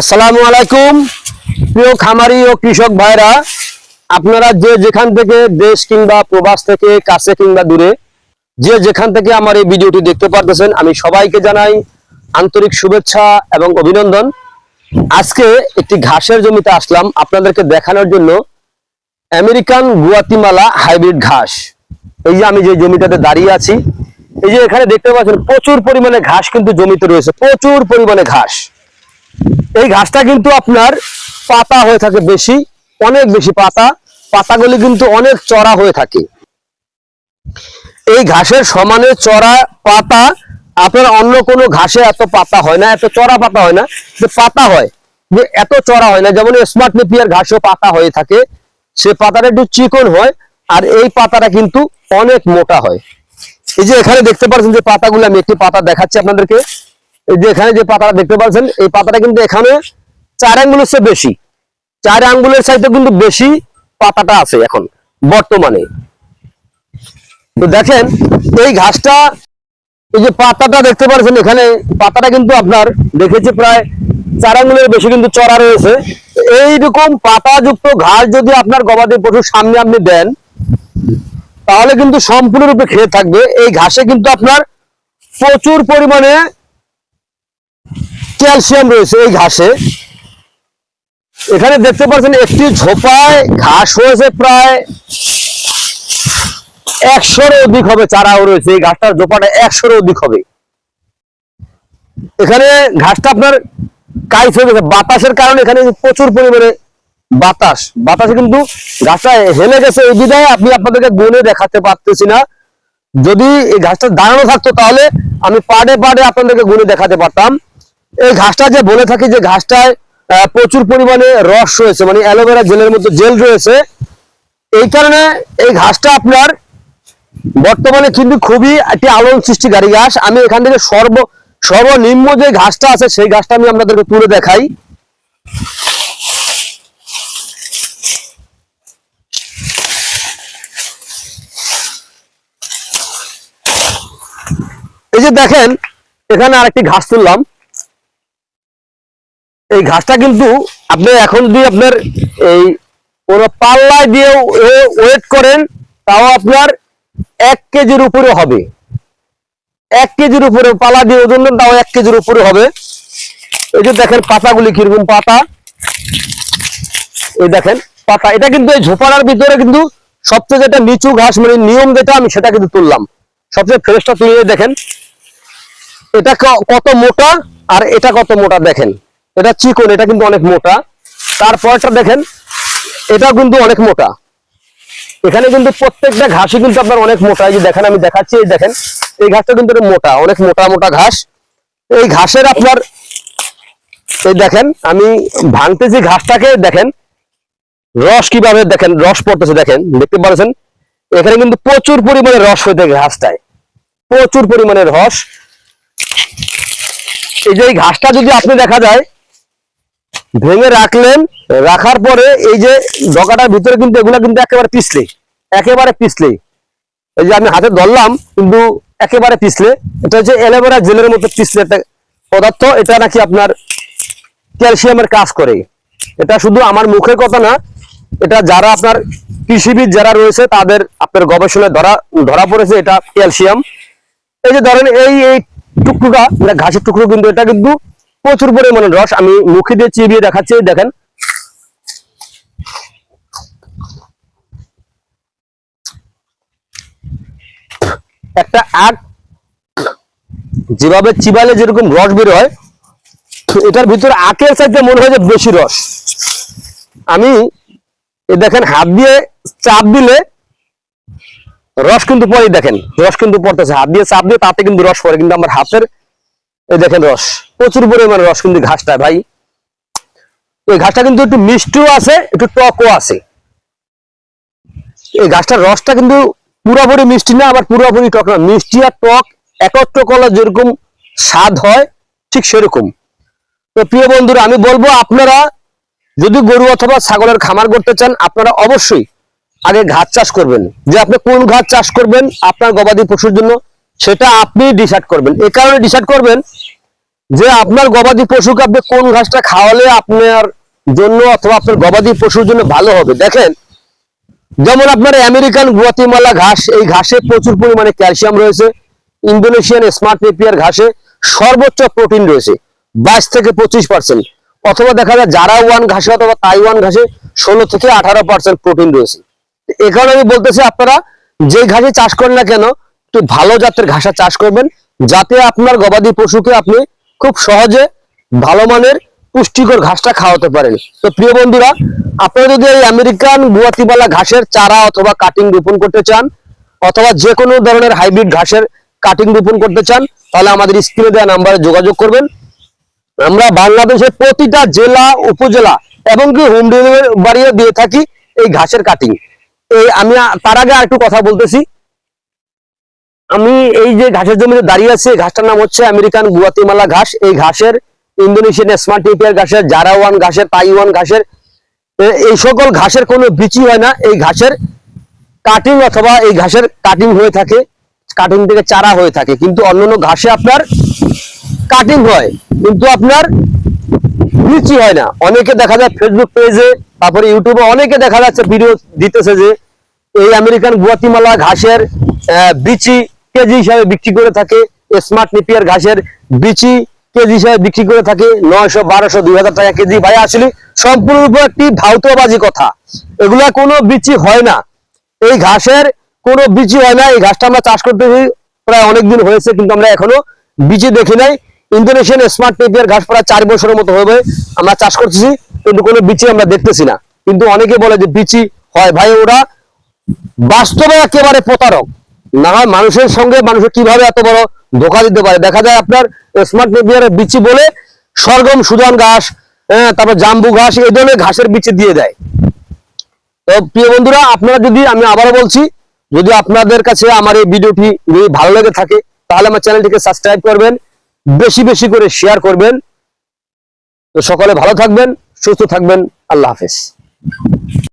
আসসালামু আলাইকুম। প্রিয় খামারি ও কৃষক ভাইরা, আপনারা যে যেখান থেকে দেশ কিংবা প্রবাস থেকে, কাছে কিংবা দূরে, যে যেখান থেকে আমার এই ভিডিওটি দেখতে পারতেছেন, আমি সবাইকে জানাই আন্তরিক শুভেচ্ছা এবং অভিনন্দন। আজকে একটি ঘাসের জমিতে আসলাম, আপনাদেরকে দেখানোর জন্য আমেরিকান গুয়াতিমালা হাইব্রিড ঘাস। এই যে আমি যে জমিটাতে দাঁড়িয়ে আছি, এই যে এখানে দেখতে পাচ্ছেন, প্রচুর পরিমাণে ঘাস কিন্তু জমিতে রয়েছে, প্রচুর পরিমাণে ঘাস। এই ঘাসটা কিন্তু আপনার পাতা হয়ে থাকে বেশি, অনেক বেশি পাতা। পাতাগুলি কিন্তু অনেক চড়া হয়ে থাকে। এই ঘাসের সমানে চড়া পাতা, আপনার অন্য কোনো ঘাসে এত পাতা হয় না, এত চড়া পাতা হয় না যে পাতা হয়। যে এত চড়া হয় না, যেমন স্মার্ট নেপিয়ার ঘাসও পাতা হয়ে থাকে। সে পাতাটা একটু চিকন হয় আর এই পাতাটা কিন্তু অনেক মোটা হয়। এই যে এখানে দেখতে পাচ্ছেন যে পাতাগুলো, আমি একটি পাতা দেখাচ্ছি আপনাদেরকে। এই যে পাতাটা দেখতে পাচ্ছেন, এই পাতাটা কিন্তু এখানে চার আঙ্গুলের চেয়ে বেশি। চার আঙ্গুলের চাইতে কিন্তু বেশি পাতাটা আছে এখন, বর্তমানে। তো দেখেন, এই ঘাসটা, এই যে পাতাটা দেখতে পাচ্ছেন এখানে, পাতাটা কিন্তু আপনার দেখেছি প্রায় চার আঙ্গুলের বেশি কিন্তু চড়া রয়েছে। এইরকম পাতাযুক্ত ঘাস যদি আপনার গবাদি পশুর সামনে আপনি দেন, তাহলে কিন্তু সম্পূর্ণরূপে খেয়ে থাকবে। এই ঘাসে কিন্তু আপনার প্রচুর পরিমাণে ক্যালসিয়াম রয়েছে এই ঘাসে। এখানে দেখতে পাচ্ছেন একটি ঝোপায় ঘাস হয়েছে প্রায় একশোর অধিক হবে, চারাও রয়েছে। এই ঘাসটার ঝোপাটা একশোর অধিক হবে। এখানে ঘাসটা আপনার কাইস হয়ে গেছে। বাতাসের কারণে এখানে প্রচুর পরিমাণে বাতাস। বাতাসে কিন্তু ঘাসটা হেলে গেছে। এই বিধায় আপনি আপনাদেরকে গুনে দেখাতে পারতেছি না। যদি এই ঘাসটা দাঁড়ানো থাকতো তাহলে আমি পাড়ে পাড়ে আপনাদেরকে গুনে দেখাতে পারতাম। এই ঘাসটা যে বলে থাকি যে ঘাসটায় প্রচুর পরিমাণে রস রয়েছে মানে অ্যালোভেরা জেলের মতো জেল রয়েছে। এই কারণে এই ঘাসটা আপনার বর্তমানে কিন্তু খুবই একটি আলোড়ন সৃষ্টিকারী ঘাস। আমি এখান থেকে সর্ব, সর্বনিম্ন যে ঘাসটা আছে, সেই ঘাসটা আমি আপনাদেরকে তুলে দেখাই। এই যে দেখেন, এখানে আরেকটি ঘাস তুললাম। এই ঘাসটা কিন্তু আপনি এখন যদি আপনার এই কোনো পাল্লায় দিয়ে ওয়েট করেন, তাও আপনার এক কেজির উপরে হবে। এক কেজির উপরে পালা দিয়ে ওজন তাও এক কেজির উপরে হবে। এই যে দেখেন পাতাগুলি কীরকম পাতা। এই দেখেন পাতা। এটা কিন্তু এই ঝোপাড়ার ভিতরে কিন্তু সবচেয়ে যেটা নিচু ঘাস মানে নিয়ম যেটা, আমি সেটা কিন্তু তুললাম। সবচেয়ে ফ্রেশটা তুলে দেখেন। এটা কত মোটা আর এটা কত মোটা দেখেন। এটা চিকন, এটা কিন্তু অনেক মোটা। তারপরটা দেখেন, এটা কিন্তু অনেক মোটা। এখানে কিন্তু প্রত্যেকটা ঘাসই কিন্তু আপনার অনেক মোটা। এই যে দেখেন, আমি দেখাচ্ছি, এই দেখেন, এই ঘাসটা কিন্তু মোটা, অনেক মোটা মোটা ঘাস। এই ঘাসের আপনার, এই দেখেন, আমি ভাঙতেছি ঘাসটাকে, দেখেন, রস কীভাবে দেখেন, রস পড়তেছে, দেখেন, দেখতে পাচ্ছেন? এখানে কিন্তু প্রচুর পরিমাণে রস হয়ে থাকে ঘাসটায়। প্রচুর পরিমাণে রস। এই যে এই ঘাসটা যদি আপনি দেখা যায় ভেঙে রাখলেন, রাখার পরে এই যে ডগাটার ভিতরে কিন্তু এগুলা কিন্তু একেবারে পিছলে একেবারে পিছলে। এই যে আমি হাতে ধরলাম, কিন্তু একেবারে পিছলে। এটা হচ্ছে এলোভেরা জেলের মতো পিছলে একটা পদার্থ, এটা নাকি আপনার ক্যালসিয়ামের কাজ করে। এটা শুধু আমার মুখের কথা না, এটা যারা আপনার কৃষিবিদ যারা রয়েছে, তাদের আপনার গবেষণায় ধরা ধরা পড়েছে এটা ক্যালসিয়াম। এই যে ধরেন এই এই টুকরোটা মানে ঘাসের টুকরো কিন্তু এটা কিন্তু প্রচুর পরিমাণে রস। আমি মুখে দিয়ে চিবিয়ে দেখাচ্ছি, দেখেন। একটা আগ, যেভাবে চিবালে যেরকম রস বের হয়, এটার ভিতরে আখের চাইতে মনে হয় যে বেশি রস। আমি এ দেখেন, হাত দিয়ে চাপ দিলে রস কিন্তু পরে দেখেন, রস কিন্তু পড়তেছে। হাত দিয়ে চাপ দিয়ে তাতে কিন্তু রস পড়ে, কিন্তু আমার হাতের এই দেখেন রস। প্রচুর পরিমাণে রস কিন্তু ঘাসটা ভাই। এই ঘাসটা কিন্তু একটু মিষ্টিও আছে, একটু টকও আছে। এই ঘাসটার রসটা কিন্তু পুরোপুরি মিষ্টি না, আবার পুরোপুরি টক না। মিষ্টি আর টক একত্র করলে যেরকম স্বাদ হয়, ঠিক সেরকম। তো প্রিয় বন্ধুরা, আমি বলব আপনারা যদি গরু অথবা ছাগলের খামার করতে চান, আপনারা অবশ্যই আগে ঘাস চাষ করবেন। যে আপনি কোন ঘাস চাষ করবেন, আপনার গবাদি পশুর জন্য সেটা আপনি ডিসাইড করবেন। এ কারণে ডিসাইড করবেন যে আপনার গবাদি পশুকে আপনি কোন ঘাসটা খাওয়ালে আপনার জন্য অথবা আপনার গবাদি পশুর জন্য ভালো হবে। দেখেন, যেমন আপনার আমেরিকান গুয়াতিমালা ঘাস, এই ঘাসে প্রচুর পরিমাণে ক্যালসিয়াম রয়েছে, ইন্দোনেশিয়ান স্মার্ট নেপিয়ার ঘাসে সর্বোচ্চ প্রোটিন রয়েছে, বাইশ থেকে পঁচিশ পার্সেন্ট। অথবা দেখা যায় যারা ওয়ান ঘাসে অথবা তাইওয়ান ঘাসে ষোলো থেকে আঠারো পার্সেন্ট প্রোটিন রয়েছে। এ কারণে আমি বলতেছি আপনারা, যে ঘাসে চাষ করেন না কেন একটু ভালো জাতের ঘাসা চাষ করবেন, যাতে আপনার গবাদি পশুকে আপনি খুব সহজে ভালো মানের পুষ্টিকর ঘাসটা খাওয়াতে পারেন। তো প্রিয় বন্ধুরা, আপনারা যদি এই আমেরিকান গুয়াতিবালা ঘাসের চারা অথবা কাটিং রোপণ করতে চান, অথবা যে কোনো ধরনের হাইব্রিড ঘাসের কাটিং রোপণ করতে চান, তাহলে আমাদের স্ক্রিনে দেওয়া নাম্বারে যোগাযোগ করবেন। আমরা বাংলাদেশের প্রতিটা জেলা, উপজেলা এবং কি হোম ডেলিভারি দিয়ে থাকি এই ঘাসের কাটিং এই আমি তার আগে আর একটু কথা বলতেছি। আমি এই যে ঘাসের জমিতে দাঁড়িয়ে আছি, ঘাসটার নাম হচ্ছে আমেরিকান গুয়াতিমালা ঘাস। এই ঘাসের ইন্দোনেশিয়ান স্মার্ট টিপিয়ার ঘাসের, জারাওয়ান ঘাসের, তাইওয়ান ঘাসের এই সকল ঘাসের কোনো বিচি হয় না। এই ঘাসের কাটিং অথবা এই ঘাসের কাটিং হয়ে থাকে কাটিং থেকে চারা হয়ে থাকে। কিন্তু অন্যান্য ঘাসে আপনার কাটিং হয়, কিন্তু আপনার বিচি হয় না। অনেকে দেখা যায় ফেসবুক পেজে তারপরে ইউটিউবে অনেকে দেখা যাচ্ছে ভিডিও দিতেছে যে এই আমেরিকান গুয়াতিমালা ঘাসের বিচি কেজি হিসাবে বিক্রি করে থাকে স্মার্ট নিপিয়ার ঘাসের বিচি কেজি হিসাবে বিক্রি করে থাকে নয়শো, বারোশো, দুই হাজার টাকা কেজি। ভাই আসলে সম্পূর্ণ একটি ভাউতবাজি কথা। এগুলা কোনো বিচি হয় না। এই ঘাসের কোনো বিচি হয় না। এই ঘাসটা আমরা চাষ করতেছি প্রায় অনেকদিন হয়েছে, কিন্তু আমরা এখনও বিচি দেখি নাই। ইন্দোনেশিয়ান স্মার্ট নেপিয়ার ঘাস প্রায় চার বছরের মতো হবে আমরা চাষ করতেছি, কিন্তু কোনো বিচি আমরা দেখতেছি না। কিন্তু অনেকে বলে যে বিচি হয়। ভাই, ওরা বাস্তবে একেবারে প্রতারক। না হয় মানুষের সঙ্গে মানুষের কীভাবে এত বড় ধোকা দিতে পারে? দেখা যায় আপনার স্মার্ট নেপিয়ারের বিচি বলে সরগম সুদান ঘাস হ্যাঁ তারপর জাম্বু ঘাস, এই ধরনের ঘাসের বিচি দিয়ে দেয়। তো প্রিয় বন্ধুরা, আপনারা যদি, আমি আবারও বলছি, যদি আপনাদের কাছে আমার এই ভিডিওটি যদি ভালো লেগে থাকে, তাহলে আমার চ্যানেলটিকে সাবস্ক্রাইব করবেন, বেশি বেশি করে শেয়ার করবেন। তো সকলে ভালো থাকবেন, সুস্থ থাকবেন, আল্লাহ হাফেজ।